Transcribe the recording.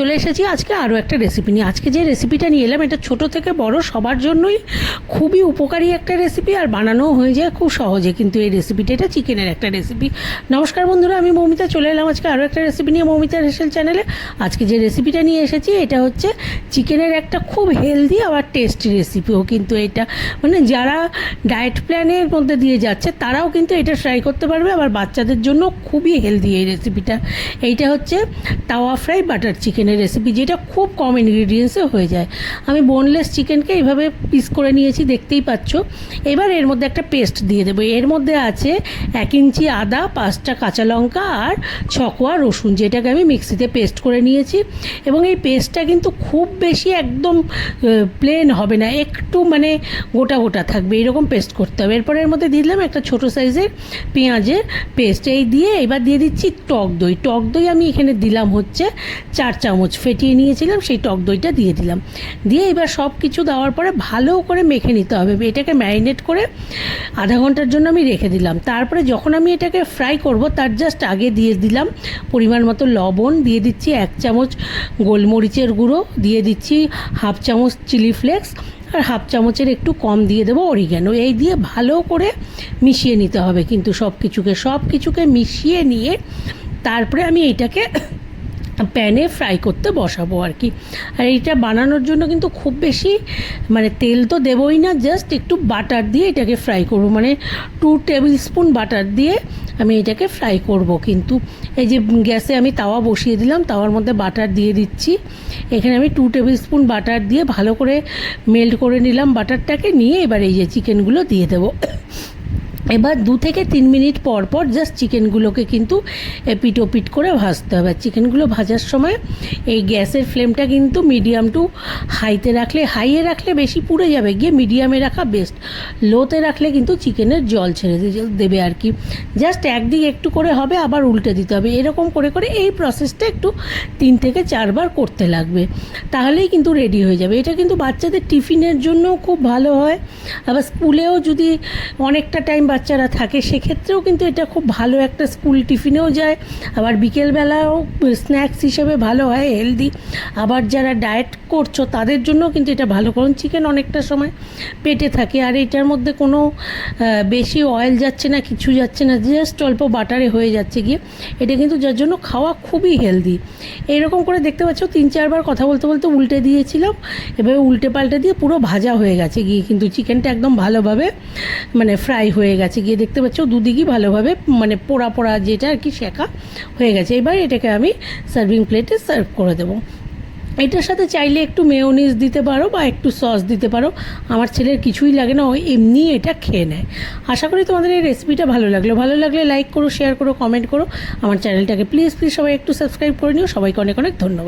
চলে এসেছি আজকে আরও একটা রেসিপি নিয়ে। আজকে যে রেসিপিটা নিয়ে এলাম, এটা ছোট থেকে বড়, সবার জন্যই খুবই উপকারী একটা রেসিপি আর বানানোও হয়ে যায় খুব সহজে। কিন্তু এই রেসিপিটা এটা চিকেনের একটা রেসিপি নমস্কার বন্ধুরা, আমি মৌমিতা, চলে এলাম আজকে আরও একটা রেসিপি নিয়ে মৌমিতা রেসেল চ্যানেলে আজকে যে রেসিপিটা নিয়ে এসেছি, এটা হচ্ছে চিকেনের একটা খুব হেলদি আবার টেস্টি রেসিপিও কিন্তু এটা মানে যারা ডায়েট প্ল্যানের মধ্যে দিয়ে যাচ্ছে, তারাও কিন্তু এটা ট্রাই করতে পারবে। আবার বাচ্চাদের জন্য খুবই হেলদি এই রেসিপিটা এইটা হচ্ছে তাওয়া ফ্রাই বাটার চিকেনের রেসিপি যেটা খুব কম ইনগ্রিডিয়েন্টসে হয়ে যায়। আমি বোনলেস চিকেনকে এইভাবে পিস করে নিয়েছি, দেখতেই পাচ্ছ। এবার এর মধ্যে একটা পেস্ট দিয়ে দেবো। এর মধ্যে আছে এক ইঞ্চি আদা, পাঁচটা কাঁচা লঙ্কা আর ছকোয়া রসুন, যেটাকে আমি মিক্সিতে পেস্ট করে নিয়েছি। এবং এই পেস্টটা কিন্তু খুব বেশি একদম প্লেন হবে না। একটু মানে গোটা গোটা থাকবে। এরকম পেস্ট করতে হবে। এরপর এর মধ্যে দিয়ে দিলাম একটা ছোটো সাইজের পেঁয়াজের পেস্ট এই দিয়ে এবার দিয়ে দিচ্ছি টক দই। টক দই আমি এখানে দিলাম হচ্ছে চার চামচ ফেটিয়ে নিয়েছিলাম, সেই টক দইটা দিয়ে দিলাম। দিয়ে এবার সব কিছু দেওয়ার পরে ভালো করে মেখে নিতে হবে। এটাকে ম্যারিনেট করে আধা ঘণ্টার জন্য আমি রেখে দিলাম। তারপরে যখন আমি এটাকে ফ্রাই করব, তার জাস্ট আগে দিয়ে দিলাম পরিমাণ মতো লবণ। দিয়ে দিচ্ছি এক চামচ গোলমরিচের গুঁড়ো। দিয়ে দিচ্ছি হাফ চামচ চিলি ফ্লেক্স আর হাফ চামচের একটু কম দিয়ে দেবো অরিগ্যানো। এই দিয়ে ভালো করে মিশিয়ে নিতে হবে। কিন্তু সব কিছুকে সব কিছুকে মিশিয়ে নিয়ে তারপরে আমি এইটাকে প্যানে ফ্রাই করতে বসাবো আর কি। আর এটা বানানোর জন্য কিন্তু খুব বেশি মানে তেল তো দেবই না জাস্ট একটু বাটার দিয়ে এটাকে ফ্রাই করব। মানে টু টেবিল স্পুন বাটার দিয়ে আমি এটাকে ফ্রাই করব কিন্তু। এই যে গ্যাসে আমি তাওয়া বসিয়ে দিলাম, তাওয়ার মধ্যে বাটার দিয়ে দিচ্ছি। এখানে আমি টু টেবিল স্পুন বাটার দিয়ে ভালো করে মেল্ট করে নিলাম বাটারটাকে নিয়ে এবার এই যে চিকেনগুলো দিয়ে দেবো। এবার দু থেকে তিন মিনিট পর পর জাস্ট চিকেনগুলোকে কিন্তু এপিট ওপিট করে ভাজতে হবে। চিকেনগুলো ভাজার সময় এই গ্যাসের ফ্লেমটা কিন্তু মিডিয়াম টু হাইতে রাখলে হাইয়ে রাখলে বেশি পুড়ে যাবে। গিয়ে মিডিয়ামে রাখা বেস্ট লোতে রাখলে কিন্তু চিকেনের জল ছেড়ে দেবে আর কি। জাস্ট একদিক একটু করে হবে, আবার উল্টে দিতে হবে। এরকম করে করে এই প্রসেসটা একটু তিন থেকে চারবার করতে লাগবে। তাহলেই কিন্তু রেডি হয়ে যাবে। এটা কিন্তু বাচ্চাদের টিফিনের জন্য খুব ভালো হয়। আবার স্কুলেও যদি অনেকটা টাইম বাচ্চারা থাকে, সেক্ষেত্রেও কিন্তু এটা খুব ভালো একটা স্কুল টিফিনেও যায়। আবার বিকেলবেলাও স্ন্যাক্স হিসেবে ভালো হয় হেলদি আবার যারা ডায়েট করছ, তাদের জন্য কিন্তু এটা ভালো, কারণ চিকেন অনেকটা সময় পেটে থাকে। আর এটার মধ্যে কোনো বেশি অয়েল যাচ্ছে না, কিছু যাচ্ছে না জাস্ট অল্প বাটারে হয়ে যাচ্ছে গিয়ে। এটা কিন্তু যার জন্য খাওয়া খুবই হেলদি এইরকম করে দেখতে পাচ্ছ, তিন চারবার কথা বলতে বলতে উল্টে দিয়েছিলাম। এভাবে উল্টে পাল্টে দিয়ে পুরো ভাজা হয়ে গেছে গিয়ে, কিন্তু চিকেনটা একদম ভালোভাবে মানে ফ্রাই হয়ে গেছে। গিয়ে দেখতে পাচ্ছ দুদিকই ভালোভাবে মানে পোড়া পোড়া যেটা আর কি শেখা হয়ে গেছে। এবার এটাকে আমি সার্ভিং প্লেটে সার্ভ করে দেবো। এটার সাথে চাইলে একটু মেয়োনিজ দিতে পারো বা একটু সস দিতে পারো। আমার ছেলের কিছুই লাগে না ওই এমনি এটা খেয়ে নেয়। আশা করি তোমাদের এই রেসিপিটা ভালো লাগল। ভালো লাগলে লাইক করো শেয়ার করো কমেন্ট করো। আমার চ্যানেলটাকে প্লিজ প্লিজ সবাই একটু সাবস্ক্রাইব করে নিও। সবাইকে অনেক অনেক ধন্যবাদ।